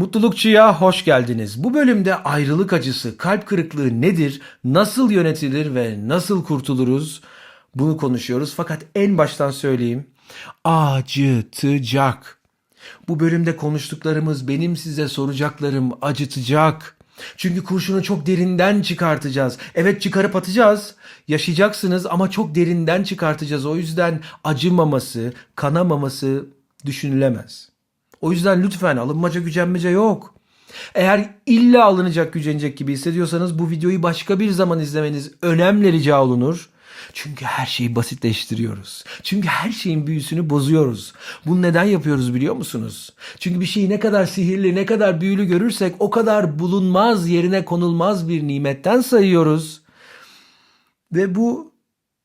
Mutlulukçuya hoş geldiniz. Bu bölümde ayrılık acısı, kalp kırıklığı nedir, nasıl yönetilir ve nasıl kurtuluruz bunu konuşuyoruz. Fakat en baştan söyleyeyim. Acıtacak. Bu bölümde konuştuklarımız benim size soracaklarım acıtacak. Çünkü kurşunu çok derinden çıkartacağız. Evet çıkarıp atacağız. Yaşayacaksınız ama çok derinden çıkartacağız. O yüzden acımaması, kanamaması düşünülemez. O yüzden lütfen alınmaca gücenmece yok. Eğer illa alınacak gücenecek gibi hissediyorsanız bu videoyu başka bir zaman izlemeniz önemli rica olunur. Çünkü her şeyi basitleştiriyoruz. Çünkü her şeyin büyüsünü bozuyoruz. Bunu neden yapıyoruz biliyor musunuz? Çünkü bir şeyi ne kadar sihirli, ne kadar büyülü görürsek o kadar bulunmaz, yerine konulmaz bir nimetten sayıyoruz. Ve bu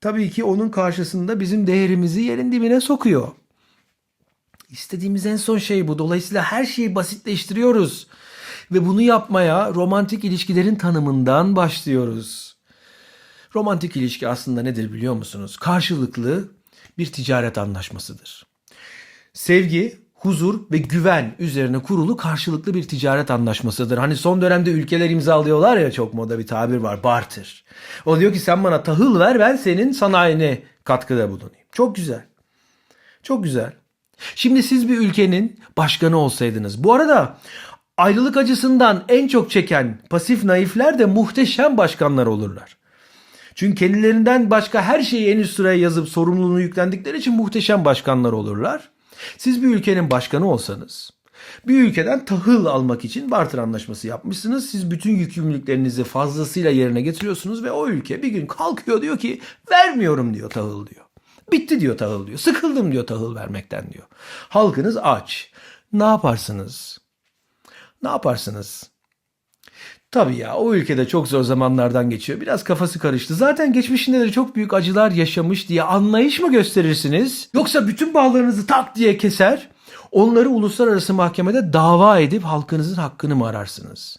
tabii ki onun karşısında bizim değerimizi yerin dibine sokuyor. İstediğimiz en son şey bu. Dolayısıyla her şeyi basitleştiriyoruz. Ve bunu yapmaya romantik ilişkilerin tanımından başlıyoruz. Romantik ilişki aslında nedir biliyor musunuz? Karşılıklı bir ticaret anlaşmasıdır. Sevgi, huzur ve güven üzerine kurulu karşılıklı bir ticaret anlaşmasıdır. Hani son dönemde ülkeler imzalıyorlar ya çok moda bir tabir var barter. O diyor ki sen bana tahıl ver ben senin sanayine katkıda bulunayım. Çok güzel. Çok güzel. Şimdi siz bir ülkenin başkanı olsaydınız. Bu arada ayrılık acısından en çok çeken pasif naifler de muhteşem başkanlar olurlar. Çünkü kendilerinden başka her şeyi en üst sıraya yazıp sorumluluğunu yüklendikleri için muhteşem başkanlar olurlar. Siz bir ülkenin başkanı olsanız, bir ülkeden tahıl almak için barter anlaşması yapmışsınız. Siz bütün yükümlülüklerinizi fazlasıyla yerine getiriyorsunuz ve o ülke bir gün kalkıyor diyor ki vermiyorum diyor tahıl diyor. Bitti diyor tahıl diyor. Sıkıldım diyor tahıl vermekten diyor. Halkınız aç. Ne yaparsınız? Ne yaparsınız? Tabii ya o ülkede çok zor zamanlardan geçiyor. Biraz kafası karıştı. Zaten geçmişinde de çok büyük acılar yaşamış diye anlayış mı gösterirsiniz? Yoksa bütün bağlarınızı tak diye keser, onları uluslararası mahkemede dava edip halkınızın hakkını mı ararsınız?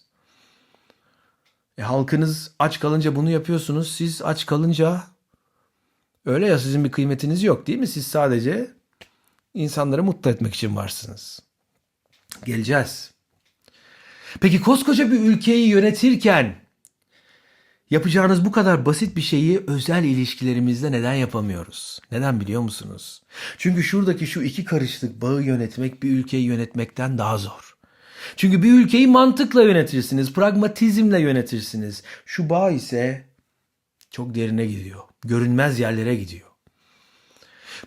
E, halkınız aç kalınca bunu yapıyorsunuz. Siz aç kalınca öyle ya sizin bir kıymetiniz yok değil mi? Siz sadece insanları mutlu etmek için varsınız. Geleceğiz. Peki koskoca bir ülkeyi yönetirken yapacağınız bu kadar basit bir şeyi özel ilişkilerimizde neden yapamıyoruz? Neden biliyor musunuz? Çünkü şuradaki şu iki karışlık bağı yönetmek bir ülkeyi yönetmekten daha zor. Çünkü bir ülkeyi mantıkla yönetirsiniz, pragmatizmle yönetirsiniz. Şu bağ ise çok derine gidiyor. Görünmez yerlere gidiyor.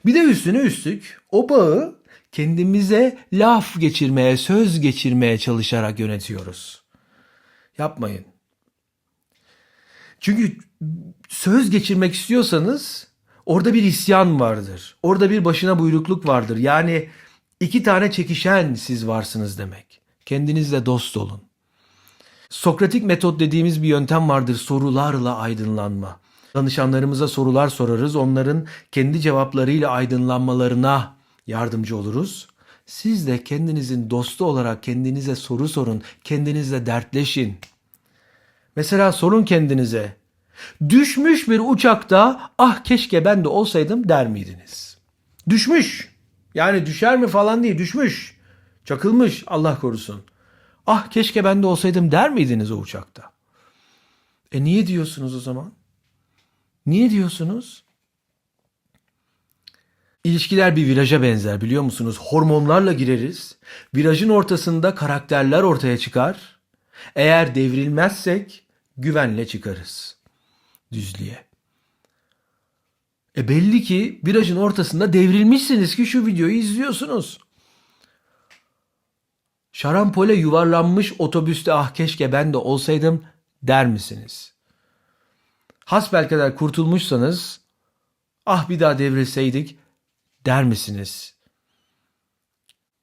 Bir de üstüne üstlük o bağı kendimize laf geçirmeye, söz geçirmeye çalışarak yönetiyoruz. Yapmayın. Çünkü söz geçirmek istiyorsanız orada bir isyan vardır. Orada bir başına buyrukluk vardır. Yani iki tane çekişen siz varsınız demek. Kendinizle dost olun. Sokratik metot dediğimiz bir yöntem vardır. Sorularla aydınlanma. Danışanlarımıza sorular sorarız. Onların kendi cevaplarıyla aydınlanmalarına yardımcı oluruz. Siz de kendinizin dostu olarak kendinize soru sorun. Kendinizle dertleşin. Mesela sorun kendinize. Düşmüş bir uçakta ah keşke ben de olsaydım der miydiniz? Düşmüş. Yani düşer mi falan değil düşmüş. Çakılmış Allah korusun. Ah keşke ben de olsaydım der miydiniz o uçakta? E niye diyorsunuz o zaman? Niye diyorsunuz? İlişkiler bir viraja benzer biliyor musunuz? Hormonlarla gireriz. Virajın ortasında karakterler ortaya çıkar. Eğer devrilmezsek güvenle çıkarız. Düzlüğe. E belli ki virajın ortasında devrilmişsiniz ki şu videoyu izliyorsunuz. Şarampole yuvarlanmış otobüste ah keşke ben de olsaydım der misiniz? Hasbelkader kurtulmuşsanız ah bir daha devrilseydik der misiniz?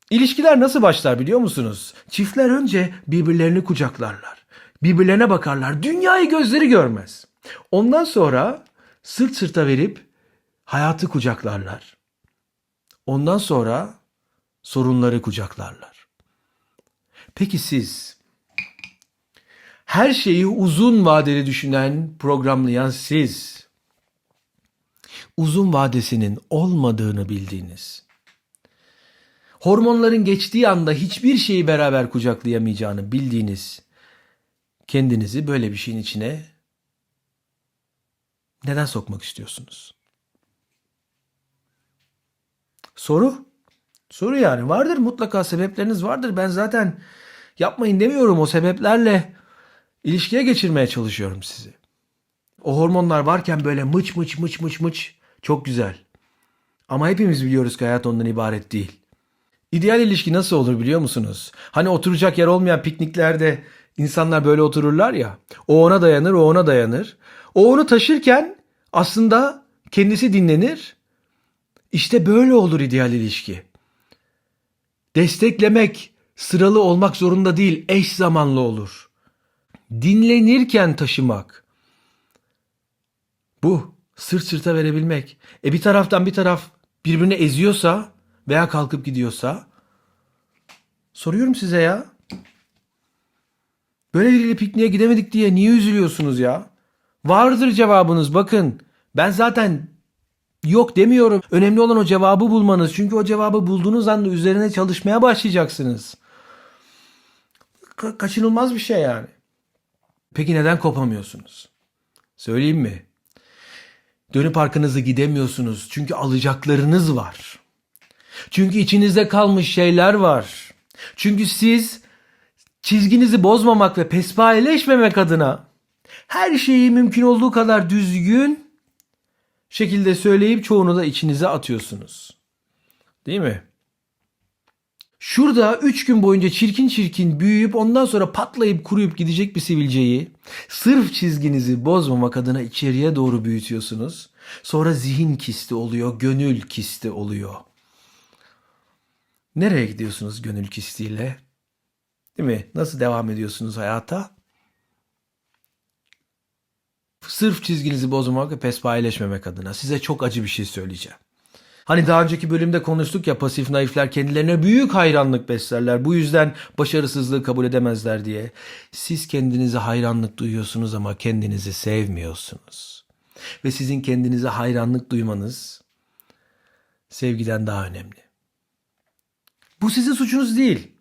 İlişkiler nasıl başlar biliyor musunuz? Çiftler önce birbirlerini kucaklarlar. Birbirlerine bakarlar. Dünyayı gözleri görmez. Ondan sonra sırt sırta verip hayatı kucaklarlar. Ondan sonra sorunları kucaklarlar. Peki siz her şeyi uzun vadeli düşünen, programlayan siz uzun vadesinin olmadığını bildiğiniz, Hormonların geçtiği anda hiçbir şeyi beraber kucaklayamayacağını bildiğiniz kendinizi böyle bir şeyin içine neden sokmak istiyorsunuz? Soru. Soru yani. Vardır mutlaka sebepleriniz vardır. Ben zaten yapmayın demiyorum. O sebeplerle ilişkiye geçirmeye çalışıyorum sizi. O hormonlar varken böyle mıç mıç mıç mıç mıç çok güzel. Ama hepimiz biliyoruz ki hayat ondan ibaret değil. İdeal ilişki nasıl olur biliyor musunuz? Hani oturacak yer olmayan pikniklerde insanlar böyle otururlar ya. O ona dayanır, o ona dayanır. O onu taşırken aslında kendisi dinlenir. İşte böyle olur ideal ilişki. Desteklemek sıralı olmak zorunda değil, eş zamanlı olur. Dinlenirken taşımak. Bu sırt sırta verebilmek. E bir taraftan bir taraf birbirini eziyorsa veya kalkıp gidiyorsa soruyorum size ya. Böyle biriyle pikniğe gidemedik diye niye üzülüyorsunuz ya? Vardır cevabınız bakın. Ben zaten yok demiyorum. Önemli olan o cevabı bulmanız. Çünkü o cevabı bulduğunuz anda üzerine çalışmaya başlayacaksınız. Ka- kaçınılmaz bir şey yani. Peki neden kopamıyorsunuz? Söyleyeyim mi? Dönüp arkanızı gidemiyorsunuz. Çünkü alacaklarınız var. Çünkü içinizde kalmış şeyler var. Çünkü siz çizginizi bozmamak ve pespayeleşmemek adına her şeyi mümkün olduğu kadar düzgün şekilde söyleyip çoğunu da içinize atıyorsunuz. Değil mi? Şurada 3 gün boyunca çirkin çirkin büyüyüp ondan sonra patlayıp kuruyup gidecek bir sivilceyi sırf çizginizi bozmamak adına içeriye doğru büyütüyorsunuz. Sonra zihin kisti oluyor, gönül kisti oluyor. Nereye gidiyorsunuz gönül kistiyle? Değil mi? Nasıl devam ediyorsunuz hayata? Sırf çizginizi bozmamak ve pespayeleşmemek adına size çok acı bir şey söyleyeceğim. Hani daha önceki bölümde konuştuk ya pasif naifler kendilerine büyük hayranlık beslerler. Bu yüzden başarısızlığı kabul edemezler diye. Siz kendinize hayranlık duyuyorsunuz ama kendinizi sevmiyorsunuz. Ve sizin kendinize hayranlık duymanız sevgiden daha önemli. Bu sizin suçunuz değil.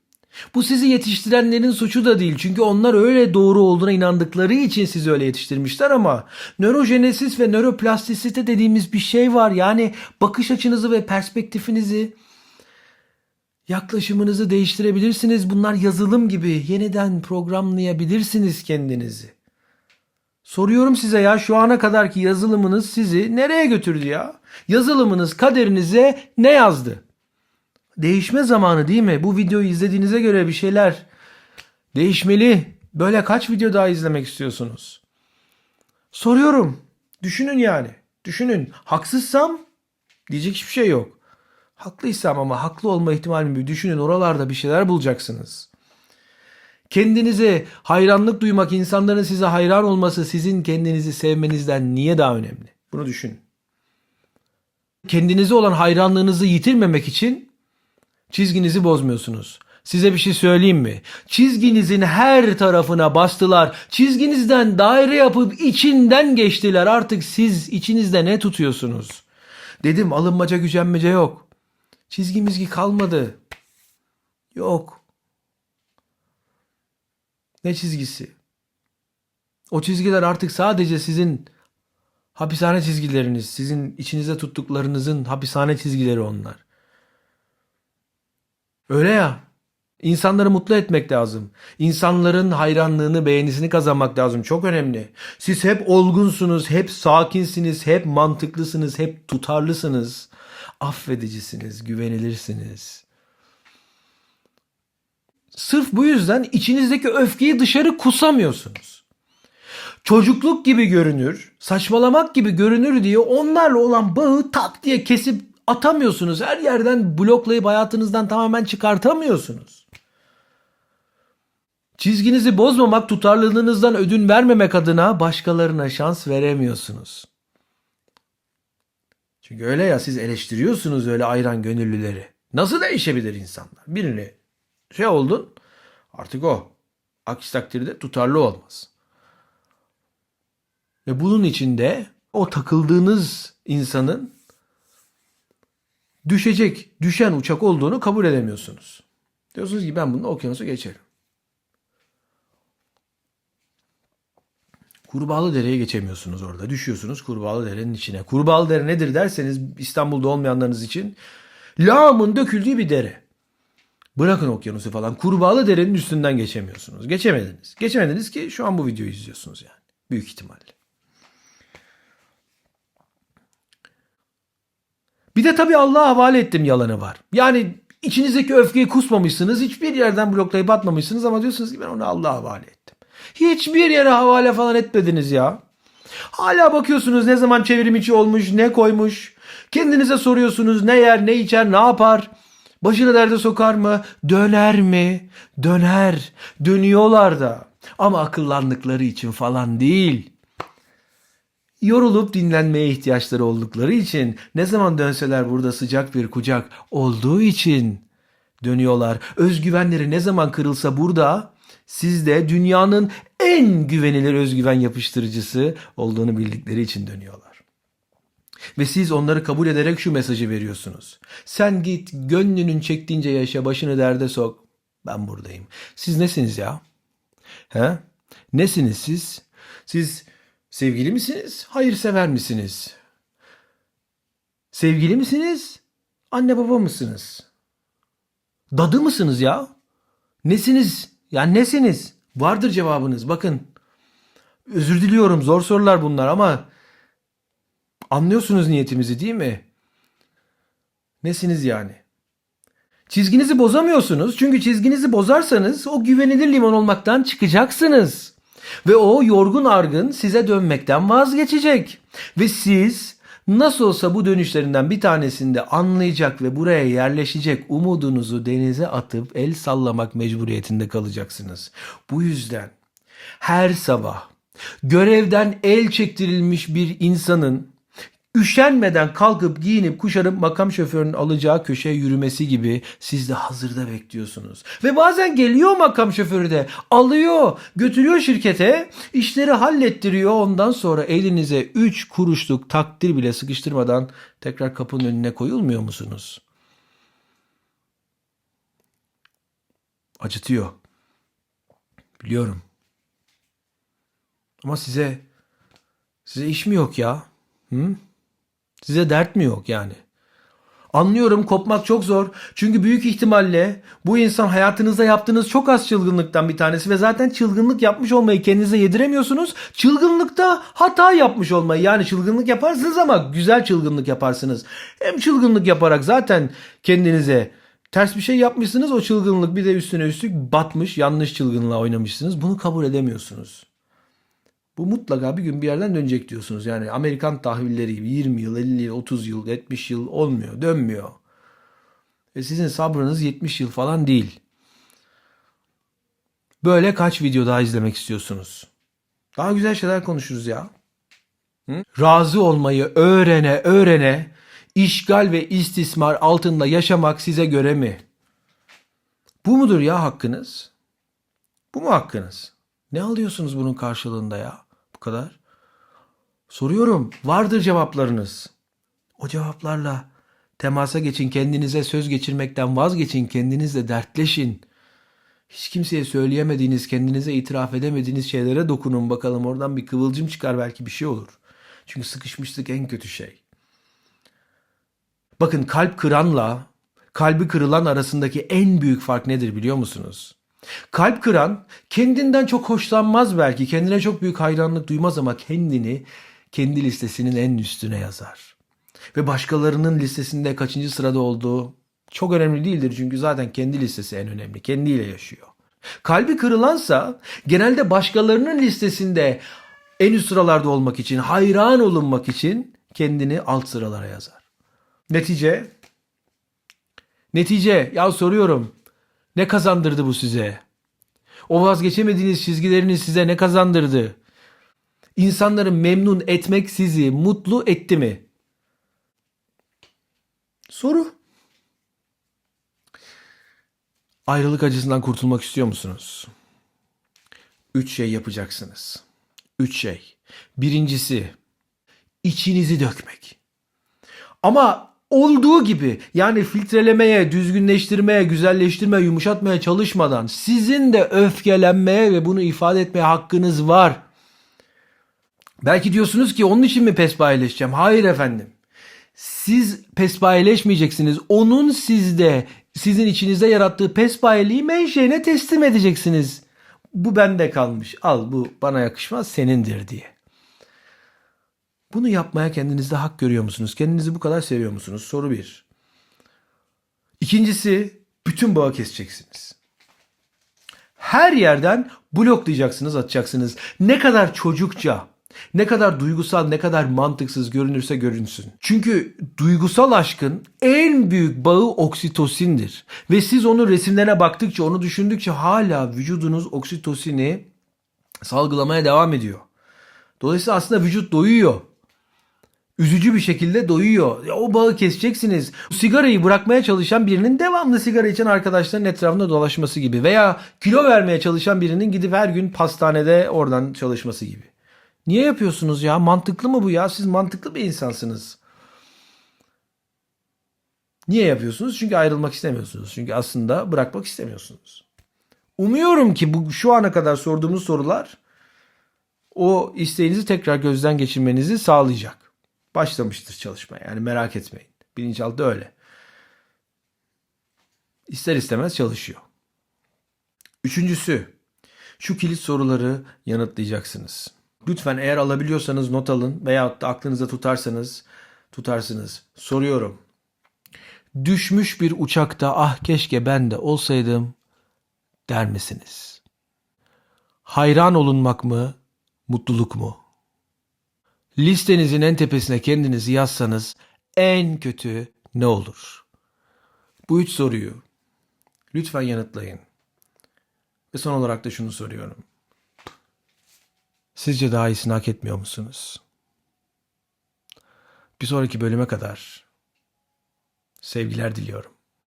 Bu sizi yetiştirenlerin suçu da değil. Çünkü onlar öyle doğru olduğuna inandıkları için sizi öyle yetiştirmişler ama nörojenesis ve nöroplastisite dediğimiz bir şey var. Yani bakış açınızı ve perspektifinizi yaklaşımınızı değiştirebilirsiniz. Bunlar yazılım gibi yeniden programlayabilirsiniz kendinizi. Soruyorum size ya şu ana kadarki yazılımınız sizi nereye götürdü ya? Yazılımınız kaderinize ne yazdı? Değişme zamanı değil mi? Bu videoyu izlediğinize göre bir şeyler değişmeli. Böyle kaç video daha izlemek istiyorsunuz? Soruyorum. Düşünün yani. Düşünün. Haksızsam diyecek hiçbir şey yok. Haklıysam ama haklı olma ihtimalimi bir düşünün. Oralarda bir şeyler bulacaksınız. Kendinize hayranlık duymak, insanların size hayran olması sizin kendinizi sevmenizden niye daha önemli? Bunu düşünün. Kendinize olan hayranlığınızı yitirmemek için Çizginizi bozmuyorsunuz. Size bir şey söyleyeyim mi? Çizginizin her tarafına bastılar. Çizginizden daire yapıp içinden geçtiler. Artık siz içinizde ne tutuyorsunuz? Dedim alınmaca gücenmece yok. Çizgimizgi kalmadı. Yok. Ne çizgisi? O çizgiler artık sadece sizin hapishane çizgileriniz, sizin içinize tuttuklarınızın hapishane çizgileri onlar. Öyle ya. İnsanları mutlu etmek lazım. İnsanların hayranlığını, beğenisini kazanmak lazım. Çok önemli. Siz hep olgunsunuz, hep sakinsiniz, hep mantıklısınız, hep tutarlısınız. Affedicisiniz, güvenilirsiniz. Sırf bu yüzden içinizdeki öfkeyi dışarı kusamıyorsunuz. Çocukluk gibi görünür, saçmalamak gibi görünür diye onlarla olan bağı tak diye kesip atamıyorsunuz. Her yerden bloklayıp hayatınızdan tamamen çıkartamıyorsunuz. Çizginizi bozmamak, tutarlılığınızdan ödün vermemek adına başkalarına şans veremiyorsunuz. Çünkü öyle ya siz eleştiriyorsunuz öyle ayran gönüllüleri. Nasıl değişebilir insanlar? Birini şey oldun artık o. Aksi takdirde tutarlı olmaz. Ve bunun içinde o takıldığınız insanın düşecek, düşen uçak olduğunu kabul edemiyorsunuz. Diyorsunuz ki ben bunu okyanusu geçerim. Kurbağalı Dere'ye geçemiyorsunuz orada. Düşüyorsunuz Kurbağalı Dere'nin içine. Kurbağalı Dere nedir derseniz İstanbul'da olmayanlarınız için lağımın döküldüğü bir dere. Bırakın okyanusu falan. Kurbağalı Dere'nin üstünden geçemiyorsunuz. Geçemediniz. Geçemediniz ki şu an bu videoyu izliyorsunuz yani. Büyük ihtimalle. Bir de tabii Allah'a havale ettim yalanı var. Yani içinizdeki öfkeyi kusmamışsınız. Hiçbir yerden bloklayıp atmamışsınız ama diyorsunuz ki ben onu Allah'a havale ettim. Hiçbir yere havale falan etmediniz ya. Hala bakıyorsunuz ne zaman çevrim içi olmuş, ne koymuş. Kendinize soruyorsunuz ne yer, ne içer, ne yapar. Başını derde sokar mı? Döner mi? Döner. Dönüyorlar da. Ama akıllandıkları için falan değil. Yorulup dinlenmeye ihtiyaçları oldukları için ne zaman dönseler burada sıcak bir kucak olduğu için dönüyorlar. Özgüvenleri ne zaman kırılsa burada sizde dünyanın en güvenilir özgüven yapıştırıcısı olduğunu bildikleri için dönüyorlar. Ve siz onları kabul ederek şu mesajı veriyorsunuz. Sen git gönlünün çektiğince yaşa başını derde sok. Ben buradayım. Siz nesiniz ya? He? Nesiniz siz? Siz sevgili misiniz? Hayırsever misiniz? Sevgili misiniz? Anne baba mısınız? Dadı mısınız ya? Nesiniz? Ya nesiniz? Vardır cevabınız. Bakın. Özür diliyorum. Zor sorular bunlar ama anlıyorsunuz niyetimizi değil mi? Nesiniz yani? Çizginizi bozamıyorsunuz. Çünkü çizginizi bozarsanız o güvenilir liman olmaktan çıkacaksınız. Ve o yorgun argın size dönmekten vazgeçecek. Ve siz nasıl olsa bu dönüşlerinden bir tanesinde anlayacak ve buraya yerleşecek umudunuzu denize atıp el sallamak mecburiyetinde kalacaksınız. Bu yüzden her sabah görevden el çektirilmiş bir insanın üşenmeden kalkıp giyinip kuşanıp makam şoförünün alacağı köşeye yürümesi gibi siz de hazırda bekliyorsunuz. Ve bazen geliyor makam şoförü de alıyor götürüyor şirkete işleri hallettiriyor ondan sonra elinize 3 kuruşluk takdir bile sıkıştırmadan tekrar kapının önüne koyulmuyor musunuz? Acıtıyor. Biliyorum. Ama size size iş mi yok ya? Hı? Size dert mi yok yani? Anlıyorum kopmak çok zor. Çünkü büyük ihtimalle bu insan hayatınızda yaptığınız çok az çılgınlıktan bir tanesi ve zaten çılgınlık yapmış olmayı kendinize yediremiyorsunuz. Çılgınlıkta hata yapmış olmayı yani çılgınlık yaparsınız ama güzel çılgınlık yaparsınız. Hem çılgınlık yaparak zaten kendinize ters bir şey yapmışsınız o çılgınlık bir de üstüne üstlük batmış yanlış çılgınlığa oynamışsınız. Bunu kabul edemiyorsunuz. Bu mutlaka bir gün bir yerden dönecek diyorsunuz. Yani Amerikan tahvilleri gibi 20 yıl, 50 yıl, 30 yıl, 70 yıl olmuyor, dönmüyor. Ve sizin sabrınız 70 yıl falan değil. Böyle kaç video daha izlemek istiyorsunuz? Daha güzel şeyler konuşuruz ya. Hı? Razı olmayı öğrene öğrene işgal ve istismar altında yaşamak size göre mi? Bu mudur ya hakkınız? Bu mu hakkınız? Ne alıyorsunuz bunun karşılığında ya? Bu kadar. Soruyorum. Vardır cevaplarınız. O cevaplarla temasa geçin. Kendinize söz geçirmekten vazgeçin. Kendinizle dertleşin. Hiç kimseye söyleyemediğiniz, kendinize itiraf edemediğiniz şeylere dokunun bakalım. Oradan bir kıvılcım çıkar belki bir şey olur. Çünkü sıkışmışlık en kötü şey. Bakın kalp kıranla kalbi kırılan arasındaki en büyük fark nedir biliyor musunuz? Kalp kıran kendinden çok hoşlanmaz belki, kendine çok büyük hayranlık duymaz ama kendini kendi listesinin en üstüne yazar. Ve başkalarının listesinde kaçıncı sırada olduğu çok önemli değildir çünkü zaten kendi listesi en önemli, kendiyle yaşıyor. Kalbi kırılansa genelde başkalarının listesinde en üst sıralarda olmak için, hayran olunmak için kendini alt sıralara yazar. Netice? Netice ya soruyorum. Ne kazandırdı bu size? O vazgeçemediğiniz çizgileriniz size ne kazandırdı? İnsanları memnun etmek sizi mutlu etti mi? Soru. Ayrılık acısından kurtulmak istiyor musunuz? Üç şey yapacaksınız. Üç şey. Birincisi içinizi dökmek. Ama olduğu gibi yani filtrelemeye, düzgünleştirmeye, güzelleştirmeye, yumuşatmaya çalışmadan sizin de öfkelenmeye ve bunu ifade etmeye hakkınız var. Belki diyorsunuz ki onun için mi pespayileşeceğim? Hayır efendim. Siz pespayileşmeyeceksiniz. Onun sizde, sizin içinizde yarattığı pespayeliği menşeine teslim edeceksiniz. Bu bende kalmış. Al bu bana yakışmaz senindir diye. Bunu yapmaya kendinizde hak görüyor musunuz? Kendinizi bu kadar seviyor musunuz? Soru bir. İkincisi bütün bağı keseceksiniz. Her yerden bloklayacaksınız, atacaksınız. Ne kadar çocukça, ne kadar duygusal, ne kadar mantıksız görünürse görünsün. Çünkü duygusal aşkın en büyük bağı oksitosindir. Ve siz onun resimlerine baktıkça, onu düşündükçe hala vücudunuz oksitosini salgılamaya devam ediyor. Dolayısıyla aslında vücut doyuyor. Üzücü bir şekilde doyuyor. Ya o bağı keseceksiniz. Sigarayı bırakmaya çalışan birinin devamlı sigara içen arkadaşların etrafında dolaşması gibi. Veya kilo vermeye çalışan birinin gidip her gün pastanede oradan çalışması gibi. Niye yapıyorsunuz ya? Mantıklı mı bu ya? Siz mantıklı bir insansınız. Niye yapıyorsunuz? Çünkü ayrılmak istemiyorsunuz. Çünkü aslında bırakmak istemiyorsunuz. Umuyorum ki bu şu ana kadar sorduğumuz sorular o isteğinizi tekrar gözden geçirmenizi sağlayacak. Başlamıştır çalışmaya. Yani merak etmeyin. Bilinçaltı öyle. İster istemez çalışıyor. Üçüncüsü, şu kilit soruları yanıtlayacaksınız. Lütfen eğer alabiliyorsanız not alın veyahut da aklınızda tutarsanız tutarsınız. Soruyorum. Düşmüş bir uçakta ah keşke ben de olsaydım der misiniz? Hayran olunmak mı, mutluluk mu? Listenizin en tepesine kendinizi yazsanız en kötü ne olur? Bu üç soruyu lütfen yanıtlayın. Ve son olarak da şunu soruyorum. Sizce daha iyisini hak etmiyor musunuz? Bir sonraki bölüme kadar sevgiler diliyorum.